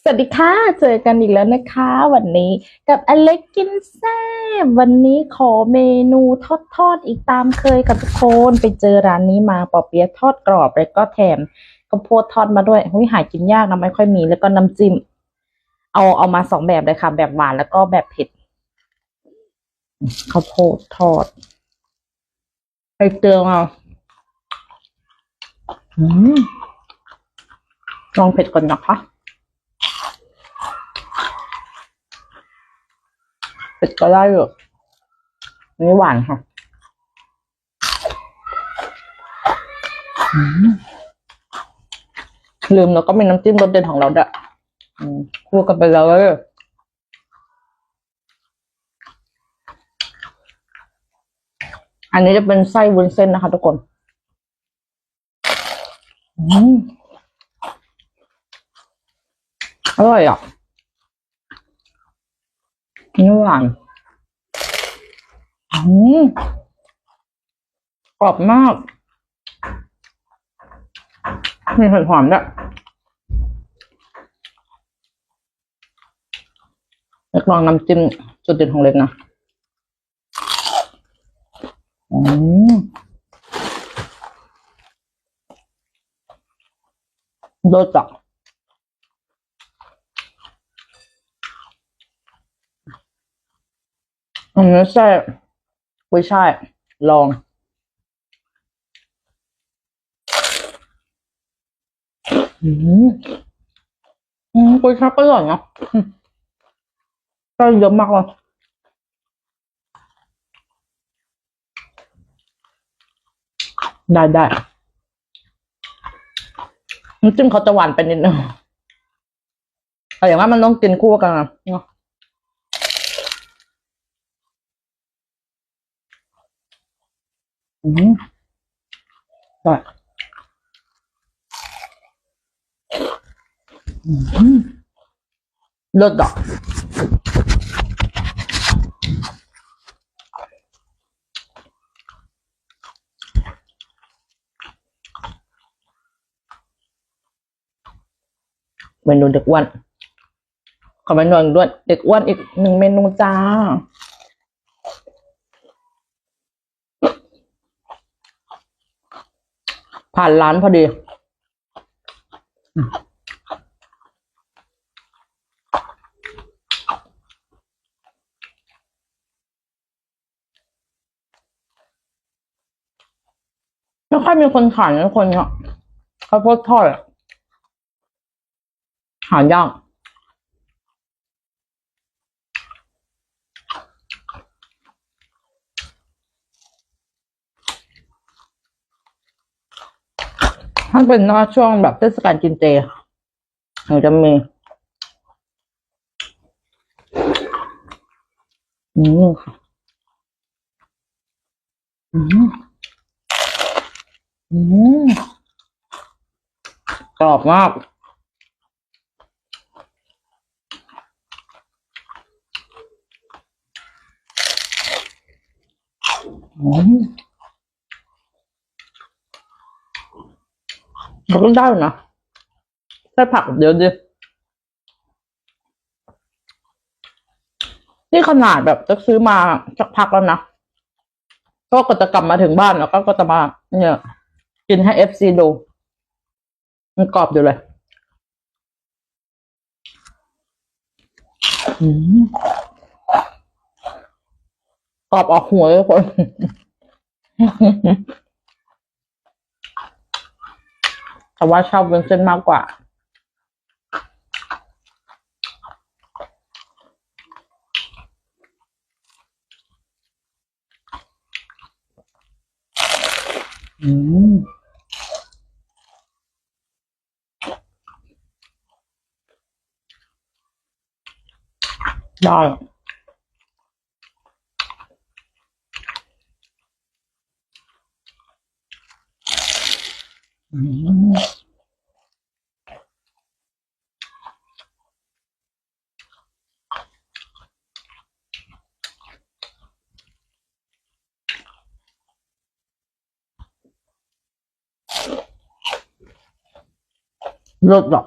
สวัสดีค่ะ เจอกันอีกแล้วนะคะ วันนี้กับอเล็กกินแซ่บวันนี้ขอเมนูทอดทอดอีกตามเคยกับทุกคนไปเจอร้านนี้มาปอเปี๊ยะทอดกรอบแล้วก็แถมข้าวโพดทอดมาด้วยหุยหากินยากนะไม่ค่อยมีแล้วก็น้ำจิ้มเอาเอามาสองแบบเลยค่ะ แบบหวานแล้วก็แบบเผ็ดข้าวโพดทอด ไปเตืองเอาลองเผ็ดก่อนนะคะ ผ็ดก็ได้อยู่อันนี่หวานค่ะอืมลืมแล้วก็มีน้ำจิ้มรสเด็ดของเราด้วยอืมคู่กันไปเลยอันนี้จะเป็นไส้วุ้นเส้นนะคะทุกคนอืมอร่อยอะนี่หวานอืม กรอบมาก มีเห็ดหอมด้วยเล็กลองน้ำจิ้มจุดเด่นของเล็กนะ อืมโดดจักอันนี้ใช่ กุ้ยช่ายลอง อืมอืมกุ้ยช่ายก็อร่อยนะใช่เยอะมากเลยได้ได้น้ำจิ้มเขาจะหวานไปนิดนึงแต่อย่างว่ามันต้องกินคู่กันนะ อืมได้อืมเลิศอะเมนูเด็กอ้วนขอเมนูอีกด้วย เด็กอ้วนอีกหนึ่งเมนูจ้า ผ่านร้านพอดี ไม่ค่อยมีคนขายนะคนเนี่ยเขาโพสทอดอะหายาก ถ้าเป็นน้าช่วงแบบเทศกาลกินเจถึงจะมีอืมค่ะอืมอืมกรอบมากอืม มันก็ได้อยู่นะใส่ผักเดี๋ยวดินี่ขนาดแบบจะซื้อมาสักพักแล้วนะก็ก็จะกลับมาถึงบ้านแล้วก็ก็จะมา เนี่ย กินให้เอฟซีดูมันกรอบอยู่เลยกรอบออกหัวเลยคน แต่ว่าชอบวุ้นเส้นมากกว่า อืมได้ อืมเลิศอะ